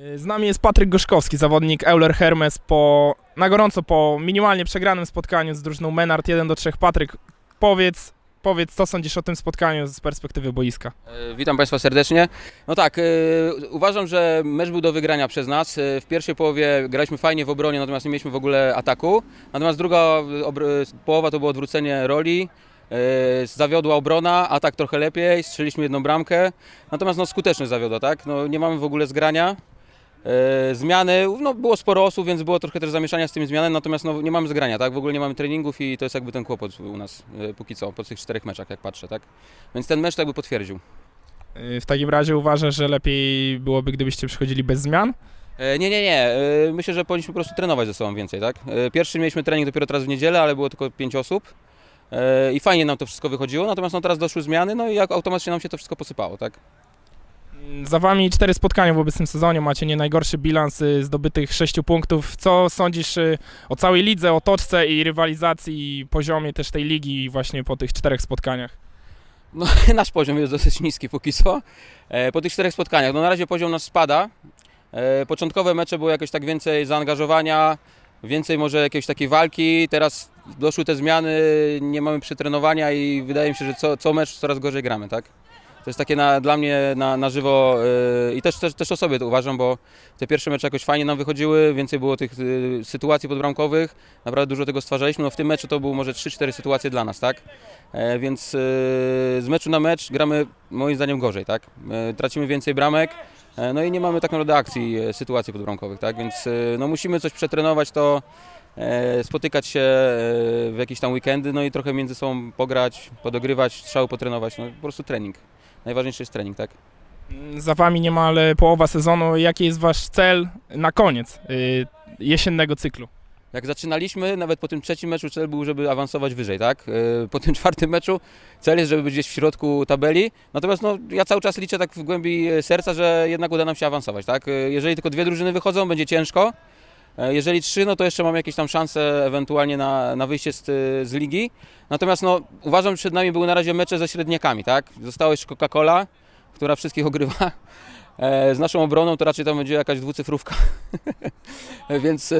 Y, Z nami jest Patryk Gorzkowski, zawodnik Euler Hermes po, na gorąco po minimalnie przegranym spotkaniu z drużyną Menard 1 do 3. Patryk, powiedz, powiedz co sądzisz o tym spotkaniu z perspektywy boiska. E, Witam Państwa serdecznie. No tak, e, uważam, że mecz był do wygrania przez nas. E, W pierwszej połowie graliśmy fajnie w obronie, natomiast nie mieliśmy w ogóle ataku. Natomiast druga e, połowa to było odwrócenie roli. E, Zawiodła obrona, atak trochę lepiej, strzeliśmy jedną bramkę. Natomiast no, skuteczność zawiodła, tak? No, nie mamy w ogóle zgrania. E, Zmiany, no było sporo osób, więc było trochę też zamieszania z tymi zmianami, natomiast no, nie mamy zgrania, tak? W ogóle nie mamy treningów i to jest jakby ten kłopot u nas e, póki co, po tych czterech meczach, jak patrzę, tak? Więc ten mecz tak by potwierdził. Y, W takim razie uważasz, że lepiej byłoby, gdybyście przychodzili bez zmian? E, Nie, nie, nie. E, Myślę, że powinniśmy po prostu trenować ze sobą więcej, tak? E, Pierwszy mieliśmy trening dopiero teraz w niedzielę, ale było tylko pięć osób. E, I fajnie nam to wszystko wychodziło, natomiast no teraz doszły zmiany, no i jak automatycznie nam się to wszystko posypało, tak? Za wami cztery spotkania w obecnym sezonie, macie nie najgorszy bilans y, zdobytych sześciu punktów. Co sądzisz y, o całej lidze, o toczce i rywalizacji i poziomie też tej ligi właśnie po tych czterech spotkaniach? No, nasz poziom jest dosyć niski póki co. E, Po tych czterech spotkaniach, no na razie poziom nasz spada. E, Początkowe mecze było jakoś tak więcej zaangażowania, więcej może jakiejś takiej walki. Teraz doszły te zmiany, nie mamy przetrenowania i wydaje mi się, że co, co mecz coraz gorzej gramy, tak? To jest takie na, dla mnie na, na żywo e, i też, też, też o sobie to uważam, bo te pierwsze mecze jakoś fajnie nam wychodziły, więcej było tych e, sytuacji podbramkowych, naprawdę dużo tego stwarzaliśmy. No w tym meczu to było może 3-4 sytuacje dla nas, tak? E, Więc e, z meczu na mecz gramy moim zdaniem gorzej, tak? E, Tracimy więcej bramek, e, no i nie mamy tak naprawdę akcji, e, sytuacji podbramkowych, tak? Więc e, no musimy coś przetrenować to, e, spotykać się w jakieś tam weekendy, no i trochę między sobą pograć, podogrywać, strzały potrenować, no po prostu trening. Najważniejszy jest trening, tak? Za wami niemal połowa sezonu. Jaki jest wasz cel na koniec y, jesiennego cyklu? Jak zaczynaliśmy, nawet po tym trzecim meczu cel był, żeby awansować wyżej, tak? E, Po tym czwartym meczu cel jest, żeby być gdzieś w środku tabeli. Natomiast no, ja cały czas liczę tak w głębi e, serca, że jednak uda nam się awansować, tak? E, Jeżeli tylko dwie drużyny wychodzą, będzie ciężko. E, Jeżeli trzy, no to jeszcze mam jakieś tam szanse ewentualnie na, na wyjście z, z ligi. Natomiast no, uważam, że przed nami były na razie mecze ze średniakami, tak? Została jeszcze Coca-Cola, która wszystkich ogrywa. E, Z naszą obroną to raczej tam będzie jakaś dwucyfrówka. Więc e,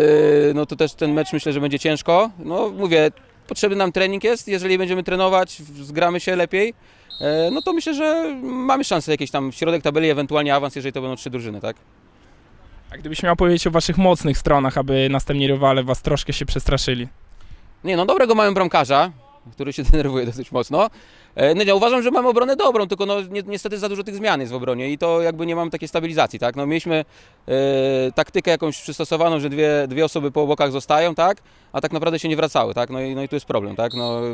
no to też ten mecz myślę, że będzie ciężko. No mówię, potrzebny nam trening jest. Jeżeli będziemy trenować, zgramy się lepiej, no to myślę, że mamy szansę jakiś tam środek tabeli, ewentualnie awans, jeżeli to będą trzy drużyny, tak? A gdybyś miał powiedzieć o waszych mocnych stronach, aby następni rywale was troszkę się przestraszyli? Nie no, dobrego mamy bramkarza, który się denerwuje dosyć mocno. E, No nie, uważam, że mamy obronę dobrą, tylko no ni niestety za dużo tych zmian jest w obronie i to jakby nie mamy takiej stabilizacji, tak? No mieliśmy e, taktykę jakąś przystosowaną, że dwie, dwie osoby po bokach zostają, tak? A tak naprawdę się nie wracały, tak? No i, no i tu jest problem, tak? No, e,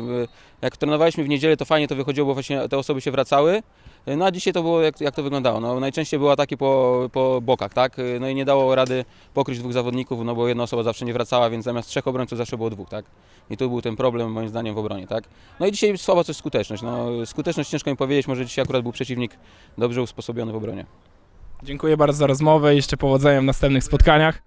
jak trenowaliśmy w niedzielę, to fajnie to wychodziło, bo właśnie te osoby się wracały. E, No a dzisiaj to było, jak, jak to wyglądało? No, najczęściej były ataki po, po bokach, tak? No i nie dało rady pokryć dwóch zawodników, no bo jedna osoba zawsze nie wracała, więc zamiast trzech obrońców zawsze było dwóch, tak? I tu był ten problem moim zdaniem w obronie, tak? No i dzisiaj słaba coś skuteczność. No, skuteczność ciężko mi powiedzieć, może dzisiaj akurat był przeciwnik dobrze usposobiony w obronie. Dziękuję bardzo za rozmowę i jeszcze powodzenia w następnych spotkaniach.